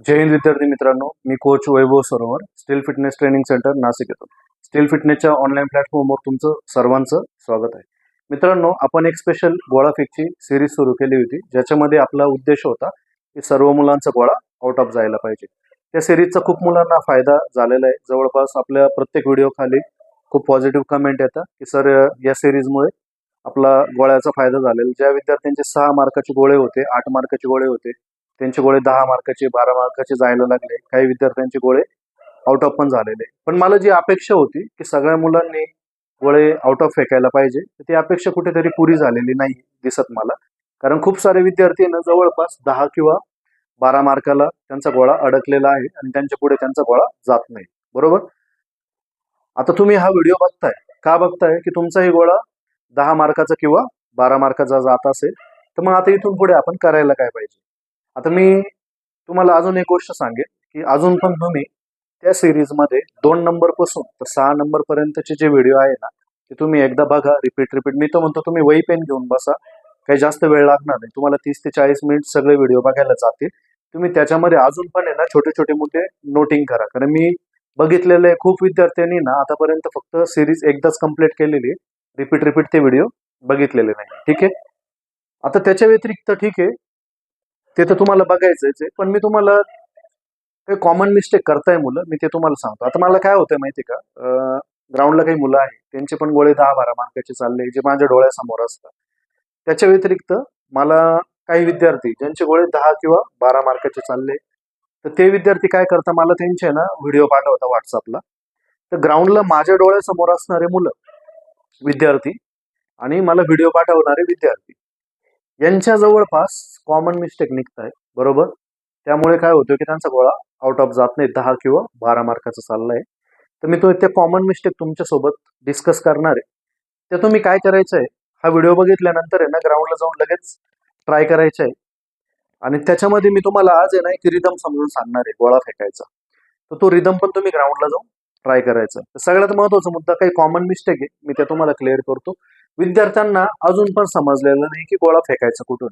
जय हिंद विद्यार्थी मित्रांनो मी coach Vaibhav Sarovar steel fitness training centre Nashik येतो. स्टील फिटनेसच्या ऑनलाईन प्लॅटफॉर्मवर तुमचं सर्वांचं स्वागत आहे. मित्रांनो आपण एक स्पेशल गोळाफेकची सिरीज सुरू केली होती ज्याच्यामध्ये आपला उद्देश होता की सर्व मुलांचा गोळा आउट ऑफ जायला पाहिजे. त्या सिरीजचा खूप मुलांना फायदा झालेला आहे. जवळपास आपल्या प्रत्येक व्हिडिओ खाली खूप पॉझिटिव्ह कमेंट येतात की सर या सिरीजमुळे आपला गोळ्याचा फायदा झालेला ज्या विद्यार्थ्यांचे सहा मार्काचे गोळे होते आठ मार्काचे गोळे होते त्यांचे गोळे दहा मार्काचे बारा मार्काचे जायला लागले. काही विद्यार्थ्यांचे गोळे आउट ऑफ पण झालेले. पण मला जी अपेक्षा होती की सगळ्या मुलांनी गोळे आउट ऑफ फेकायला पाहिजे ती अपेक्षा कुठेतरी पुरी झालेली नाही दिसत मला. कारण खूप सारे विद्यार्थी ना जवळपास दहा किंवा बारा मार्काला त्यांचा गोळा अडकलेला आहे आणि त्यांच्या पुढे त्यांचा गोळा जात नाही. बरोबर? आता तुम्ही हा व्हिडिओ बघताय. का बघताय? की तुमचाही गोळा दहा मार्काचा किंवा बारा मार्काचा जात असेल. तर मग आता इथून पुढे आपण करायला काय पाहिजे? आता मी तुम्हाला अजून एक गोष्ट सांगेन की अजून पण तुम्ही त्या सिरीजमध्ये दोन नंबरपासून तर सहा नंबर पर्यंतचे जे व्हिडिओ आहे ना ते तुम्ही एकदा बघा रिपीट रिपीट मी तर म्हणतो तुम्ही वही पेन घेऊन बसा. काही जास्त वेळ लागणार नाही. तुम्हाला तीस ते चाळीस मिनिट सगळे व्हिडिओ बघायला जातील. तुम्ही त्याच्यामध्ये अजून पण आहे ना छोटे छोटे मोठे नोटिंग करा. कारण मी बघितलेले खूप विद्यार्थ्यांनी ना आतापर्यंत फक्त सिरीज एकदाच कंप्लीट केलेली. रिपीट रिपीट ते व्हिडिओ बघितलेले नाही. ठीक आहे? आता त्याच्या व्यतिरिक्त ठीक आहे ते तर तुम्हाला बघायचंच आहे पण मी तुम्हाला काही कॉमन मिस्टेक करताय मुलं मी ते तुम्हाला सांगतो. आता मला काय होतंय माहिती का? ग्राउंडला काही मुलं आहेत त्यांचे पण गोळे दहा बारा मार्काचे चालले जे माझ्या डोळ्यासमोर असतात. त्याच्या व्यतिरिक्त मला काही विद्यार्थी ज्यांचे गोळे दहा किंवा बारा मार्काचे चालले तर ते विद्यार्थी काय करतात मला त्यांचे ना व्हिडिओ पाठवता व्हॉट्सअपला तर ग्राउंडला माझ्या डोळ्यासमोर असणारे मुलं विद्यार्थी आणि मला व्हिडिओ पाठवणारे विद्यार्थी यांच्या जवळपास कॉमन मिस्टेक निघत आहे बरोबर? त्यामुळे काय होतं की त्यांचा गोळा आउट ऑफ जात नाही दहा किंवा बारा मार्काचा चाललाय. तर मी तो त्या कॉमन मिस्टेक तुमच्यासोबत डिस्कस करणार आहे. तर तुम्ही काय करायचं आहे हा व्हिडिओ बघितल्यानंतर आहे ना ग्राउंडला जाऊन लगेच ट्राय करायचं आहे आणि त्याच्यामध्ये मी तुम्हाला आज आहे ना एक रिदम समजून सांगणार आहे गोळा फेकायचा. तर तो रिदम पण तुम्ही ग्राउंडला जाऊन ट्राय करायचा. तर सगळ्यात महत्त्वाचा मुद्दा काही कॉमन मिस्टेक आहे मी ते तुम्हाला क्लिअर करतो. विद्यार्थ्यांना अजून पण समजलेलं नाही की गोळा फेकायचा कुठून.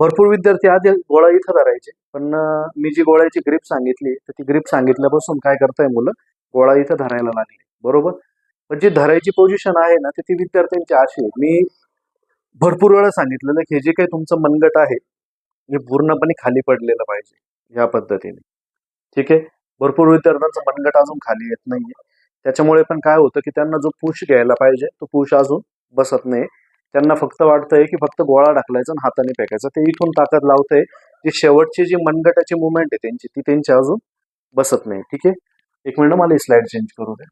भरपूर विद्यार्थी आधी गोळा इथं धरायचे पण मी जी गोळ्याची ग्रीप सांगितली तर ती ग्रीप सांगितल्यापासून काय करताय मुलं? गोळा इथं धरायला लागले. बरोबर? पण जी धरायची पोझिशन आहे ना तर ती विद्यार्थ्यांची अशी आहे. मी भरपूर वेळा सांगितलेलं की हे जे काही तुमचं मनगट आहे हे पूर्णपणे खाली पडलेलं पाहिजे या पद्धतीने. ठीक आहे? भरपूर विद्यार्थ्यांचं मनगट अजून खाली येत नाहीये. त्याच्यामुळे पण काय होतं की त्यांना जो पुश घ्यायला पाहिजे तो पुश अजून बसत नाही. त्यांना फक्त वाटतंय की फक्त गोळा टाकलायचा आणि हाताने फेकायचा. ते इथून ताकद लावतंय जी शेवटची जी मनगटाची मुवमेंट आहे त्यांची ती त्यांची अजून बसत नाही. ठीक आहे? एक मिनिट मला स्लाइड चेंज करू द्या.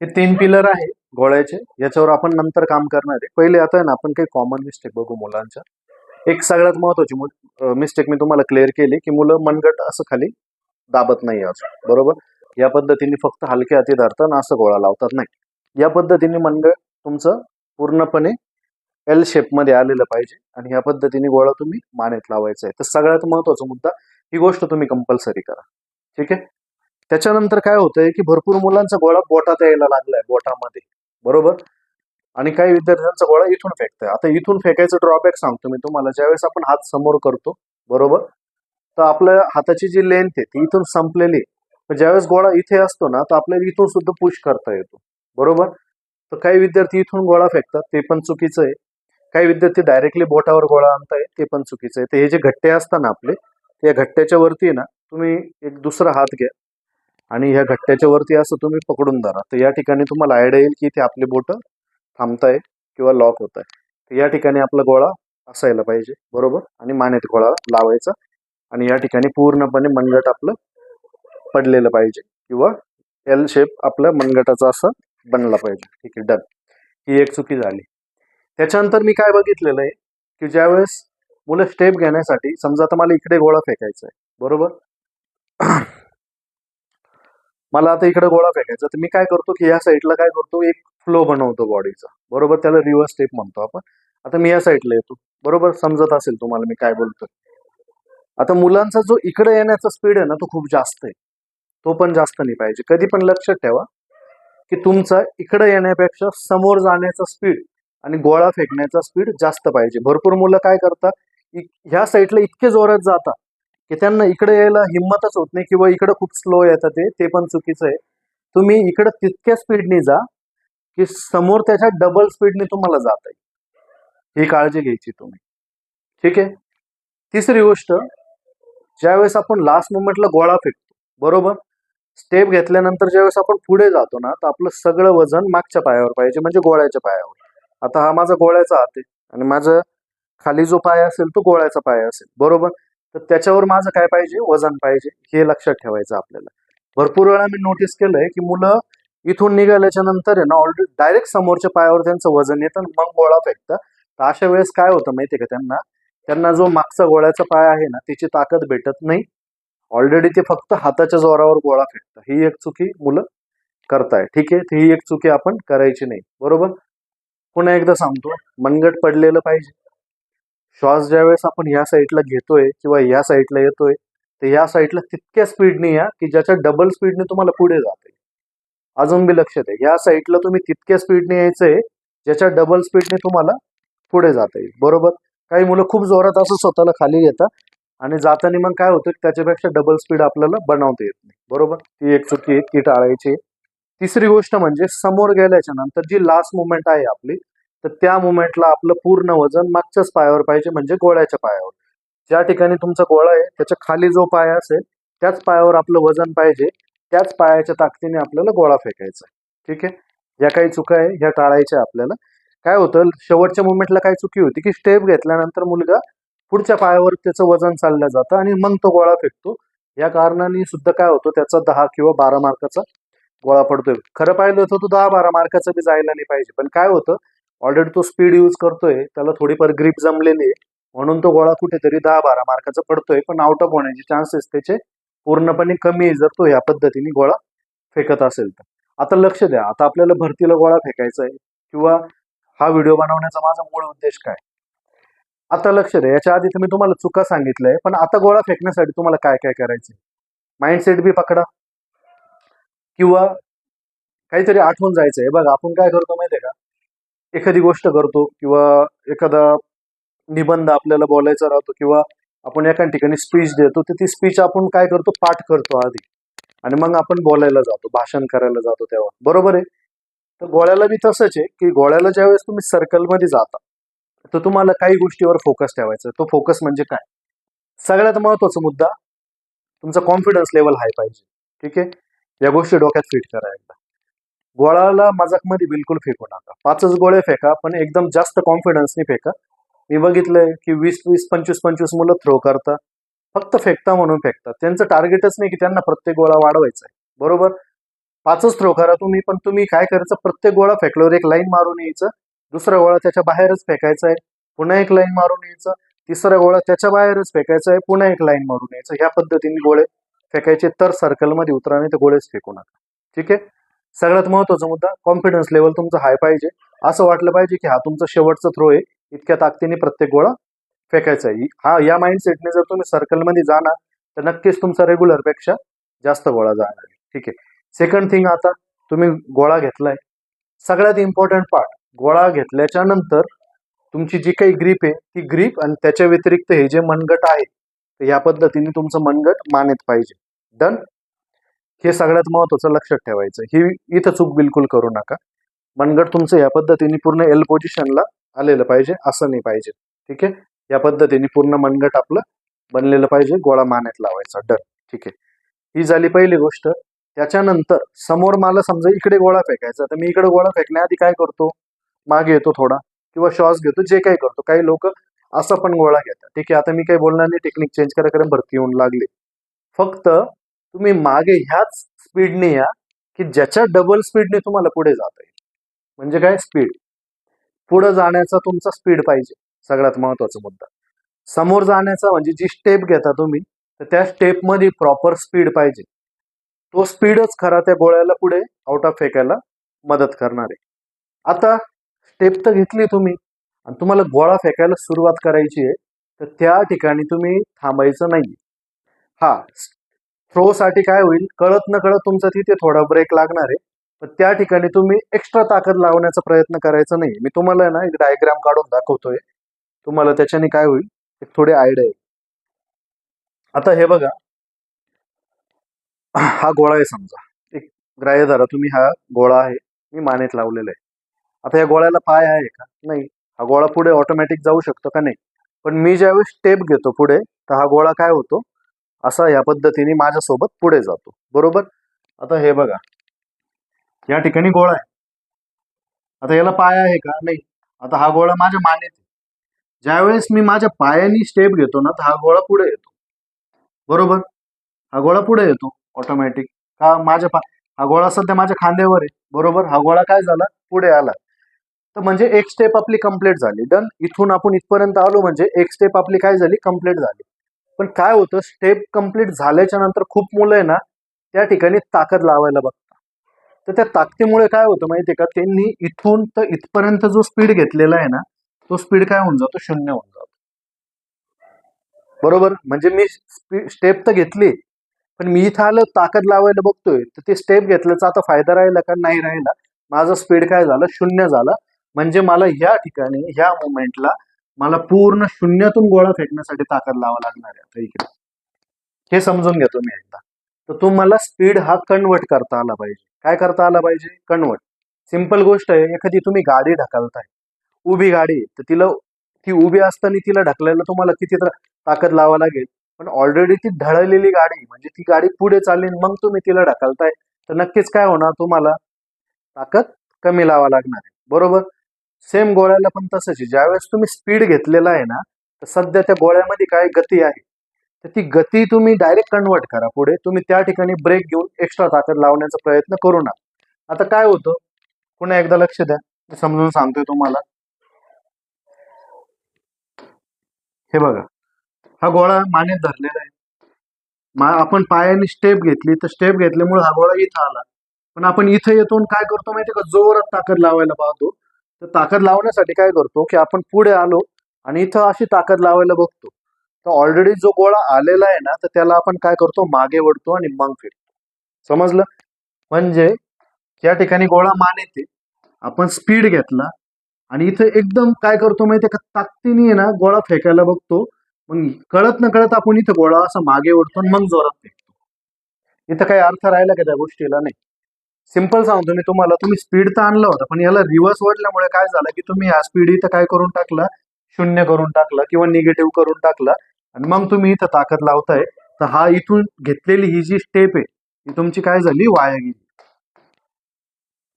हे तीन पिलर आहे गोळ्याचे. याच्यावर आपण नंतर काम करणार आहे. पहिले आता आहे ना आपण काही कॉमन मिस्टेक बघू मुलांच्या. एक सगळ्यात महत्वाची मिस्टेक मी तुम्हाला क्लिअर केली की मुलं मनगट असं खाली दाबत नाही अजून बरोबर? या पद्धतीने फक्त हलके हाती धरतात आणि असं गोळा लावतात नाही. या पद्धतीने मनगट तुमचं पूर्णपणे एल शेपमध्ये आलेलं पाहिजे आणि या पद्धतीने गोळा तुम्ही मानेत लावायचा आहे. तर सगळ्यात महत्त्वाचा मुद्दा ही गोष्ट तुम्ही कंपल्सरी करा. ठीक आहे? त्याच्यानंतर काय होतंय की भरपूर मुलांचा गोळा बोटात यायला लागलाय बोटामध्ये. बरोबर? आणि काही विद्यार्थ्यांचा गोळा इथून फेकताय. आता इथून फेकायचं ड्रॉबॅक सांगतो मी तुम्हाला. ज्यावेळेस आपण हात समोर करतो बरोबर? तर आपल्या हाताची जी लेंथ आहे ती इथून संपलेली पण ज्यावेळेस गोळा इथे असतो ना तर आपल्याला इथून सुद्धा पुश करता येतो. बरोबर? तर काही विद्यार्थी इथून गोळा फेकतात ते पण चुकीचं आहे. काही विद्यार्थी डायरेक्टली बोटावर गोळा आणताय ते पण चुकीचं आहे. तर हे जे घट्टे असतात ना आपले त्या घट्ट्याच्या वरती ना तुम्ही एक दुसरा हात घ्या. आणि ह्या घट्ट्याच्या वरती असं तुम्ही पकडून धरा. तर या ठिकाणी तुम्हाला आयडिया येईल की इथे आपले बोट थांबताय किंवा लॉक होत आहे तर या ठिकाणी आपला गोळा असायला पाहिजे बरोबर? आणि मानेत गोळा लावायचा. आणि या ठिकाणी पूर्णपणे मनगट आपलं पडलेलं पाहिजे किंवा एल शेप आपल्या मनगटाचा असं बनला पाहिजे. ठीक आहे डन ही एक चुकी झाली. त्याच्यानंतर मी काय बघितलेलं आहे की ज्यावेळेस मुलं स्टेप घेण्यासाठी समजा आता मला इकडे गोळा फेकायचा आहे बरोबर? मला आता इकडे गोळा फेकायचा. तर मी काय करतो की या साईडला काय करतो एक फ्लो बनवतो बॉडीचा बरोबर त्याला रिव्हर्स स्टेप म्हणतो आपण. आता मी या साईडला येतो. बरोबर समजत असेल तुम्हाला मी काय बोलतोय. आता मुलांचा जो इकडे येण्याचा स्पीड आहे ना तो खूप जास्त आहे. तो पण जास्त नाही पाहिजे. कधी पण लक्षात ठेवा की तुमचा इकडे येण्यापेक्षा समोर जाण्याचा स्पीड आणि गोळा फेकण्याचा स्पीड जास्त पाहिजे. भरपूर मुलं काय करतात इ- ह्या साईडला इतके जोरात जातात की त्यांना इकडे यायला हिंमतच होत नाही किंवा इकडे खूप स्लो येतात ते ते पण चुकीचं आहे. तुम्ही इकडे तितक्या स्पीडने जा की समोर त्याच्या डबल स्पीडने तुम्हाला जात येईल ही काळजी घ्यायची तुम्ही. ठीक आहे? तिसरी गोष्ट ज्यावेळेस आपण लास्ट मोमेंटला गोळा फेकतो बरोबर? स्टेप घेतल्यानंतर ज्यावेळेस आपण पुढे जातो ना तर आपलं सगळं वजन मागच्या पायावर पाहिजे म्हणजे गोळ्याच्या पायावर. आता हा माझा गोळ्याचा हात आहे आणि माझा खाली जो पाय असेल तो गोळ्याचा पाय असेल बरोबर? तर त्याच्यावर माझं काय पाहिजे? वजन पाहिजे. हे लक्षात ठेवायचं आपल्याला. भरपूर वेळा मी नोटीस केलंय की मुलं इथून निघाल्याच्या नंतर आहे ना ऑलरेडी डायरेक्ट समोरच्या पायावर त्यांचं वजन येतं आणि मग गोळा फेकतं तर अशा वेळेस काय होतं माहितीये का त्यांना? त्यांना जो मागचा गोळ्याचा पाय आहे ना त्याची ताकद भेटत नाही. ऑलरेडी ते फक्त हाताच्या जोरावर गोळा फेकतात. ही एक चुकी मुलं करताय. ठीक आहे? ही एक चुकी आपण करायची नाही. बरोबर? पुन्हा एकदा सांगतो. मनगट पडलेलं पाहिजे. श्वास ज्यावेळेस आपण या साईडला घेतोय किंवा ह्या साईडला येतोय तर या साईडला तितक्या स्पीडने या की ज्याच्या डबल स्पीडने तुम्हाला पुढे जाते. अजून बी लक्षात आहे या साईडला तुम्ही तितक्या स्पीडने यायचंय ज्याच्या डबल स्पीडने तुम्हाला पुढे जाता येईल. बरोबर? काही मुलं खूप जोरात असं स्वतःला खाली येतात आणि जाताना मग काय होतं की त्याच्यापेक्षा डबल स्पीड आपल्याला बनवता येत नाही. बरोबर? ती एक चुकी आहे ती टाळायची तिसरी गोष्ट म्हणजे समोर गेल्याच्यानंतर जी लास्ट मुवमेंट आहे आपली तर त्या मुवमेंटला आपलं पूर्ण वजन मागच्याच पायावर पाहिजे म्हणजे गोळ्याच्या पायावर. ज्या ठिकाणी तुमचा गोळा आहे त्याच्याखाली जो पाय असेल त्याच पायावर आपलं वजन पाहिजे त्याच पायाच्या ताकदीने आपल्याला गोळा फेकायचा ठीक आहे? या काही चुका आहे ह्या टाळायच्या आपल्याला. काय होतं शेवटच्या मुवमेंटला काय चुकी होती की स्टेप घेतल्यानंतर मुलगा पुढच्या पायावर त्याचं वजन चाललं जातं आणि मग तो गोळा फेकतो. या कारणाने सुद्धा काय होतं त्याचा दहा किंवा बारा मार्काचा गोळा पडतोय. खरं पाहिलं तर तो दहा बारा मार्काचा बी जायला नाही पाहिजे. पण काय होतं ऑलरेडी तो स्पीड यूज करतोय त्याला थोडीफार ग्रीप जमलेली आहे. म्हणून तो गोळा कुठेतरी दहा बारा मार्काचा पडतोय पण आउट ऑफ होण्याचे चान्सेस त्याचे पूर्णपणे कमी जर तो ह्या पद्धतीने गोळा फेकत असेल तर. आता लक्ष द्या आता आपल्याला भरतीला गोळा फेकायचा आहे किंवा हा व्हिडिओ बनवण्याचा माझा मूळ उद्देश काय? आता लक्ष द्या याच्या आधी तर मी तुम्हाला चुका सांगितलंय पण आता गोळा फेकण्यासाठी तुम्हाला काय काय करायचं माइंडसेट बी पकडा. किंवा काहीतरी आठवून जायचंय बघा आपण काय करतो माहितीये का? एखादी गोष्ट करतो किंवा एखादा निबंध आपल्याला बोलायचा राहतो किंवा आपण एका ठिकाणी स्पीच देतो तर ती स्पीच आपण काय करतो? पाठ करतो आधी. आणि मग आपण बोलायला जातो भाषण करायला जातो तेव्हा. बरोबर आहे? तर गोळ्याला बी तसंच आहे की गोळ्याला ज्यावेळेस तुम्ही सर्कलमध्ये जाता तर तुम्हाला काही गोष्टीवर फोकस ठेवायचा आहे. तो फोकस म्हणजे काय? सगळ्यात महत्त्वाचा मुद्दा तुमचा कॉन्फिडन्स लेवल हाय पाहिजे. ठीक आहे? या गोष्टी डोक्यात फिट करा एकदा. गोळाला मजाकमध्ये बिलकुल फेकू नका. पाचच गोळे फेका पण एकदम जास्त कॉन्फिडन्सने फेका. मी बघितलंय की वीस वीस पंचवीस पंचवीस मुलं थ्रो करतात फक्त फेकता म्हणून फेकतात त्यांचं टार्गेटच नाही की त्यांना प्रत्येक गोळा वाढवायचा आहे बरोबर? पाचच थ्रो करा तुम्ही पण तुम्ही काय करायचं? प्रत्येक गोळा फेकल्यावर एक लाईन मारून यायचं. दुसरा गोळा त्याच्या बाहेरच फेकायचा आहे पुन्हा एक लाईन मारून यायचं. तिसरा गोळा त्याच्या बाहेरच फेकायचा आहे पुन्हा एक लाईन मारून यायचं. ह्या पद्धतीने गोळे फेकायचे. तर सर्कलमध्ये उतरा नाही तर गोळेच फेकू नका. ठीक आहे? सगळ्यात महत्त्वाचा मुद्दा कॉन्फिडन्स लेवल तुमचं हाय पाहिजे. असं वाटलं पाहिजे की हा तुमचा शेवटचा थ्रो आहे. इतक्या ताकदीने प्रत्येक गोळा फेकायचा आहे. हा या माइंडसेटने जर तुम्ही सर्कलमध्ये जाणार तर नक्कीच तुमचा रेग्युलरपेक्षा जास्त गोळा जाणार आहे. ठीक आहे? सेकंड थिंग आता तुम्ही गोळा घेतलाय. सगळ्यात इम्पॉर्टंट पार्ट गोळा घेतल्याच्या नंतर तुमची जी काही ग्रीप आहे ती ग्रीप आणि त्याच्या व्यतिरिक्त हे जे मनगट आहे या पद्धतीने तुमचं मनगट मानेत पाहिजे. डन हे सगळ्यात महत्वाचं लक्षात ठेवायचं. ही इथं चूक बिलकुल करू नका. मनगट तुमचं या पद्धतीने पूर्ण एल पोझिशनला आलेलं पाहिजे असं नाही पाहिजे. ठीक आहे? या पद्धतीने पूर्ण मनगट आपलं बनलेलं पाहिजे गोळा मानेत लावायचा. डन ठीक आहे? ही झाली पहिली गोष्ट. त्याच्यानंतर समोर मला समजा इकडे गोळा फेकायचा तर मी इकडे गोळा फेकण्याआधी काय करतो? मागे येतो थोडा. किंवा श्वास घेतो जे काही करतो. काही लोक असा पण गोळा घेतात. ठीक आहे? आता मी काही बोलणार नाही टेक्निक चेंज करा कारण भरती होऊन लागली. फक्त तुम्ही मागे ह्याच स्पीडने या की ज्याच्या डबल स्पीडने तुम्हाला पुढे जाता येईल. म्हणजे काय? स्पीड पुढे जाण्याचा तुमचा स्पीड पाहिजे. सगळ्यात महत्त्वाचा मुद्दा. समोर जाण्याचा म्हणजे जी स्टेप घेता तुम्ही तर त्या स्टेपमध्ये प्रॉपर स्पीड पाहिजे. तो स्पीडच खरा त्या गोळ्याला पुढे आउट ऑफ फेकायला मदत करणार आहे. आता स्टेप तर घेतली तुम्ही आणि तुम्हाला गोळा फेकायला सुरुवात करायची आहे तर त्या ठिकाणी तुम्ही थांबायचं नाही हा थ्रो साठी काय होईल? कळत न कळत तुमचा तिथे थोडा ब्रेक लागणार आहे. पण त्या ठिकाणी तुम्ही एक्स्ट्रा ताकद लावण्याचा प्रयत्न करायचा नाही. मी तुम्हाला ना एक डायग्राम काढून दाखवतोय. तुम्हाला त्याच्याने काय होईल? एक थोडी आयडिया येईल. आता हे बघा. हा गोळा आहे समजा. एक ग्राह्य धरा तुम्ही हा गोळा आहे. मी मानेत लावलेला आहे. आता या गोळ्याला पाय आहे का? नाही. हा गोळा पुढे ऑटोमॅटिक जाऊ शकतो का नाही? पण मी ज्यावेळेस स्टेप घेतो पुढे तर हा गोळा काय होतो? असा या पद्धतीने माझ्यासोबत पुढे जातो. बरोबर? आता हे बघा. या ठिकाणी गोळा आहे. आता याला पाय आहे का? नाही. आता हा गोळा माझ्या मानेत ज्यावेळेस मी माझ्या पायाने स्टेप घेतो ना तर हा गोळा पुढे येतो. बरोबर? हा गोळा पुढे येतो ऑटोमॅटिक का? माझ्या पा हा गोळा सध्या माझ्या खांद्यावर आहे. बरोबर? हा गोळा काय झाला? पुढे आला. तर म्हणजे एक स्टेप आपली कंप्लीट झाली. डन इथून आपण इथपर्यंत आलो म्हणजे एक स्टेप आपली काय झाली? कंप्लीट झाली. पण काय होतं स्टेप कंप्लीट झाल्याच्यानंतर खूप मुलं आहे ना त्या ठिकाणी ताकद लावायला बघतात. तर त्या ताकदीमुळे काय होतं माहितीये का? त्यांनी इथून तर इथपर्यंत जो स्पीड घेतलेला आहे ना तो स्पीड काय होऊन जातो? शून्य होऊन जातो. बरोबर? म्हणजे मी स्टेप तर घेतली पण मी इथं आलं ताकद लावायला बघतोय तर ते स्टेप घेतल्याचा आता फायदा राहिला का? नाही राहिला. माझा स्पीड काय झालं? शून्य झाला. म्हणजे मला या ठिकाणी ह्या मुमेंटला मला पूर्ण शून्यातून गोळा फेकण्यासाठी ताकद लावा लागणार आहे. आता इकडे. हे समजून घेतो मी एकदा. तर तुम्हाला स्पीड हा कन्वर्ट करता आला पाहिजे. काय करता आला पाहिजे? कन्वर्ट सिंपल गोष्ट आहे एखादी तुम्ही गाडी ढकलताय. उभी गाडी तर तिला ती उभी असताना तिला ढकलायला तुम्हाला किती तर ताकद लावा लागेल. पण ऑलरेडी ती ढळलेली गाडी म्हणजे ती गाडी पुढे चालेल मग तुम्ही तिला ढकलताय तर नक्कीच काय होणार? तुम्हाला ताकद कमी लावा लागणार आहे. बरोबर? सेम गोळ्याला पण तसंच आहे. ज्यावेळेस तुम्ही स्पीड घेतलेला आहे ना तर सध्या त्या गोळ्यामध्ये काय गती आहे? तर ती गती तुम्ही डायरेक्ट कन्वर्ट करा पुढे. तुम्ही त्या ठिकाणी ब्रेक घेऊन एक्स्ट्रा ताकद लावण्याचा प्रयत्न करू नका. आता काय होतं? पुन्हा एकदा लक्ष द्या. समजून सांगतोय तुम्हाला. हे बघा. हा गोळा मानेत धरलेला आहे. मा आपण पायाने स्टेप घेतली तर स्टेप घेतल्यामुळे हा गोळा इथं आला. पण आपण इथं येतो आणि काय करतो माहिती का? जोरात ताकद लावायला पाहतो. तर ताकद लावण्यासाठी काय करतो की आपण पुढे आलो आणि इथं अशी ताकद लावायला बघतो. तर ऑलरेडी जो गोळा आलेला आहे ना तर त्याला आपण काय करतो? मागे वळतो आणि मग फिरतो. समजलं? म्हणजे या ठिकाणी गोळा मान येते. आपण स्पीड घेतला आणि इथं एकदम काय करतो माहिती का? ताकदीने आहे ना गोळा फेकायला बघतो. मग कळत न कळत आपण इथं गोळा असं मागे ओढतो आणि मग जोरात फेकतो. इथं काही अर्थ राहिला का त्या गोष्टीला? नाही. सिंपल सांगतो मी तुम्हाला तुम्ही स्पीड तर आणला होता पण याला रिव्हर्स ओढल्यामुळे काय झालं की तुम्ही या स्पीड इथं काय करून टाकला? शून्य करून टाकला किंवा निगेटिव्ह करून टाकला. आणि मग तुम्ही इथं ताकद लावताय. तर हा इथून घेतलेली ही जी स्टेप आहे ही तुमची काय झाली? वाया गेली.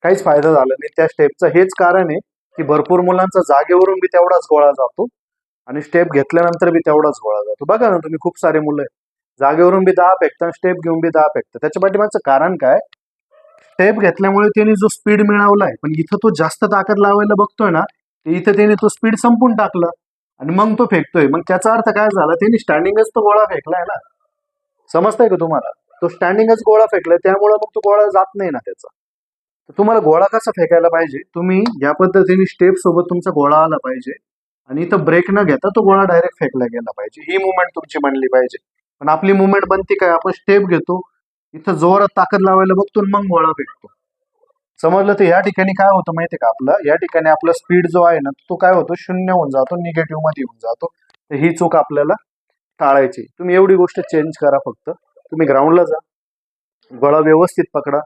काहीच फायदा झाला नाही. त्या स्टेपचं हेच कारण आहे की भरपूर मुलांचा जागेवरून बी तेवढाच गोळा जातो आणि स्टेप घेतल्यानंतर बी तेवढाच गोळा जातो. बघा ना तुम्ही खूप सारे मुलं जागेवरून बी दहा फेकता स्टेप घेऊन बी दहा फेकता त्याच्या पाठीमागचं कारण काय? स्टेप घेतल्यामुळे त्याने जो स्पीड मिळवलाय पण इथं तो जास्त ताकद लावायला बघतोय ना ते इथं त्याने तो स्पीड संपून टाकलं आणि मग तो फेकतोय. मग त्याचा अर्थ काय झाला त्यांनी स्टँडिंगच तो गोळा फेकलाय ना. समजतंय का तुम्हाला? तो स्टँडिंगच गोळा फेकलाय त्यामुळे मग तो गोळा जात नाही ना त्याचा. तर तुम्हाला गोळा कसा फेकायला पाहिजे? तुम्ही या पद्धतीने स्टेप सोबत तुमचा गोळा आला पाहिजे आणि इथं ब्रेक न घेता तो गोळा डायरेक्ट फेकला गेला पाहिजे. ही मुवमेंट तुमची बनली पाहिजे. पण आपली मुवमेंट बनती काय? आपण स्टेप घेतो इथं जोरात ताकद लावायला बघतो मग गोळा भेटतो. समजलं तर या ठिकाणी काय होतं माहितीये का आपलं? या ठिकाणी आपला स्पीड जो आहे ना तो काय होतो? शून्य होऊन जातो निगेटिव्हमध्ये येऊन जातो. तर ही चूक आपल्याला टाळायची. तुम्ही एवढी गोष्ट चेंज करा फक्त. तुम्ही ग्राउंडला जा. गोळा व्यवस्थित पकडा.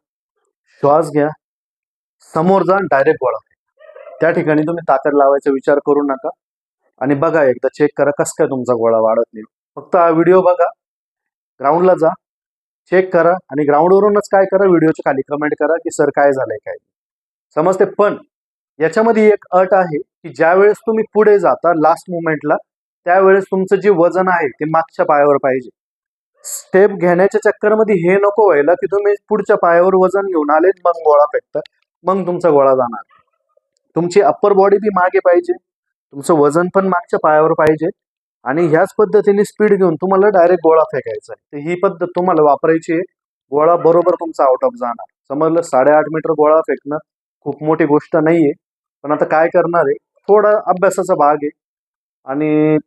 श्वास घ्या. समोर जा डायरेक्ट गोळा त्या ठिकाणी तुम्ही ताकद लावायचा विचार करू नका. आणि बघा एकदा चेक करा कसं काय तुमचा गोळा वाढत नाही. फक्त हा व्हिडिओ बघा. ग्राउंडला जा. चेक करा आणि ग्राउंडवरूनच काय करा व्हिडिओच्या खाली कमेंट करा की सर काय झालंय काय नाही. समजते? पण याच्यामध्ये एक अट आहे की ज्या वेळेस तुम्ही पुढे जाता लास्ट मुमेंटला त्यावेळेस तुमचं जे वजन आहे ते मागच्या पायावर पाहिजे. स्टेप घेण्याच्या चक्करमध्ये हे नको व्हायला की तुम्ही पुढच्या पायावर वजन घेऊन आले मग गोळा फेकता मग तुमचा गोळा जाणार. तुमची अप्पर बॉडी बी मागे पाहिजे. तुमचं वजन पण मागच्या पायावर पाहिजे. आणि ह्याच पद्धतीने स्पीड घेऊन तुम्हाला डायरेक्ट गोळा फेकायचा आहे. ही पद्धत तुम्हाला वापरायची आहे. गोळा बरोबर तुमचा आउट ऑफ जाणार. समजलं? साडेआठ मीटर गोळा फेकणं खूप मोठी गोष्ट नाहीये. पण आता काय करणार आहे? थोडा अभ्यासाचा भाग आहे. आणि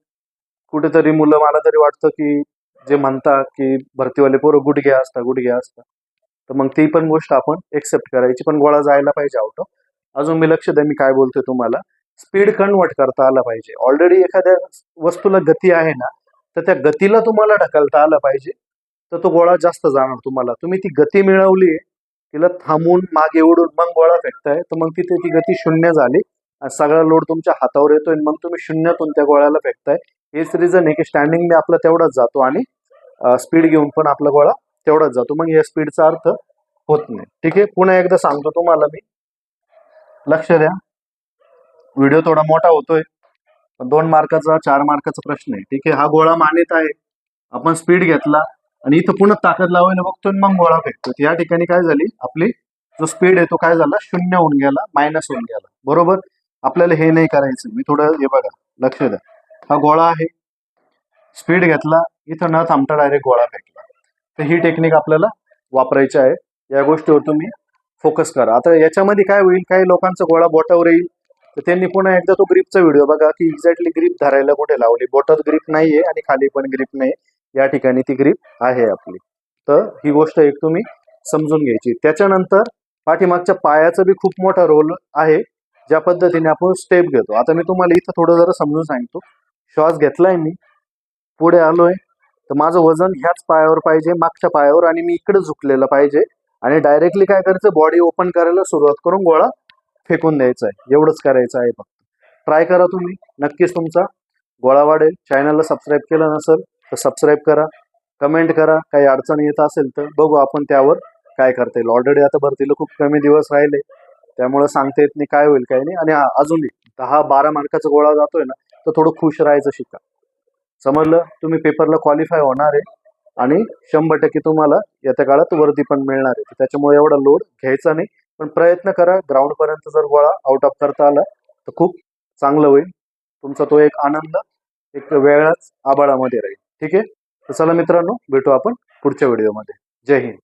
कुठेतरी मुलं मला तरी वाटतं की जे म्हणतात की भरतीवाले पोरं गुडघे असतात गुडघे असतात. तर मग ती पण गोष्ट आपण एक्सेप्ट करायची. पण गोळा जायला पाहिजे आउट ऑफ अजून मी लक्ष द्या मी काय बोलतोय तुम्हाला. स्पीड कन्वर्ट करता आलं पाहिजे. ऑलरेडी एखाद्या वस्तूला गती आहे ना तर त्या गतीला तुम्हाला ढकलता आलं पाहिजे. तर तो गोळा जास्त जाणार तुम्हाला. तुम्ही ती गती मिळवली तिला थांबून मागे उडून मग गोळा फेकताय तर मग तिथे ती गती शून्य झाली आणि सगळा लोड तुमच्या हातावर येतोय मग तुम्ही शून्यातून त्या गोळ्याला फेकताय. हेच रिझन आहे की स्टँडिंग मी आपला तेवढाच जातो आणि स्पीड घेऊन पण आपला गोळा तेवढाच जातो. मग या स्पीडचा अर्थ होत नाही. ठीक आहे? पुन्हा एकदा सांगतो तुम्हाला मी. लक्ष द्या. व्हिडिओ थोडा मोठा होतोय. दोन मार्काचा चार मार्काचा प्रश्न आहे. ठीक आहे हा गोळा मानित आहे. आपण स्पीड घेतला आणि इथं पुन्हा ताकद लावायला बघतो मग गोळा फेकतो या ठिकाणी काय झाली? आपली जो स्पीड आहे तो काय झाला? शून्य होऊन गेला मायनस होऊन गेला. बरोबर? आपल्याला हे नाही करायचं. मी थोडं हे बघा लक्ष द्या. हा गोळा आहे. स्पीड घेतला इथं न थांबता डायरेक्ट गोळा फेकला तर ही टेक्निक आपल्याला वापरायची आहे. या गोष्टीवर तुम्ही फोकस करा. आता याच्यामध्ये काय होईल? काही लोकांचा गोळा बोटावर येईल. तर त्यांनी पुन्हा एकदा तो ग्रीपचा व्हिडिओ बघा की एक्झॅक्टली ग्रीप धरायला कुठे लावली? बोटात ग्रीप नाहीये आणि खाली पण ग्रीप नाही. या ठिकाणी ती ग्रीप आहे आपली. तर ही गोष्ट एक तुम्ही समजून घ्यायची. त्याच्यानंतर पाठीमागच्या पायाचा बी खूप मोठा रोल आहे. ज्या पद्धतीने आपण स्टेप घेतो. आता मी तुम्हाला इथं थोडं जरा समजून सांगतो. श्वास घेतलाय मी. पुढे आलोय. तर माझं वजन ह्याच पायावर पाहिजे मागच्या पायावर आणि मी इकडे झुकलेलं पाहिजे. आणि डायरेक्टली काय करायचं? बॉडी ओपन करायला सुरुवात करून गोळा फेकून द्यायचं आहे एवढंच करायचं आहे फक्त. ट्राय करा तुम्ही. नक्कीच तुमचा गोळा वाढेल. चॅनलला सबस्क्राईब केलं नसेल तर सबस्क्राईब करा. कमेंट करा. काही अडचण येत असेल तर बघू आपण त्यावर काय करता येईल. ऑलरेडी आता भरतीला खूप कमी दिवस राहिले. त्यामुळे सांगता येत नाही काय होईल काय नाही. आणि हा, अजूनही दहा बारा मार्काचा गोळा जातोय ना तर थोडं खुश राहायचं शिका. समजलं? तुम्ही पेपरला क्वालिफाय होणार आहे. आणि शंभर टक्के तुम्हाला येत्या काळात वर्दी पण मिळणार आहे. त्याच्यामुळे एवढा लोड घ्यायचा नाही. पण प्रयत्न करा ग्राउंड पर्यंत जर गोळा आउट ऑफ करता आला तर खूप चांगलं होईल. तुमचा तो एक आनंद एक वेगळाच आबाळामध्ये राहील. ठीक आहे? तर चला मित्रांनो भेटू आपण पुढच्या व्हिडिओमध्ये जय हिंद.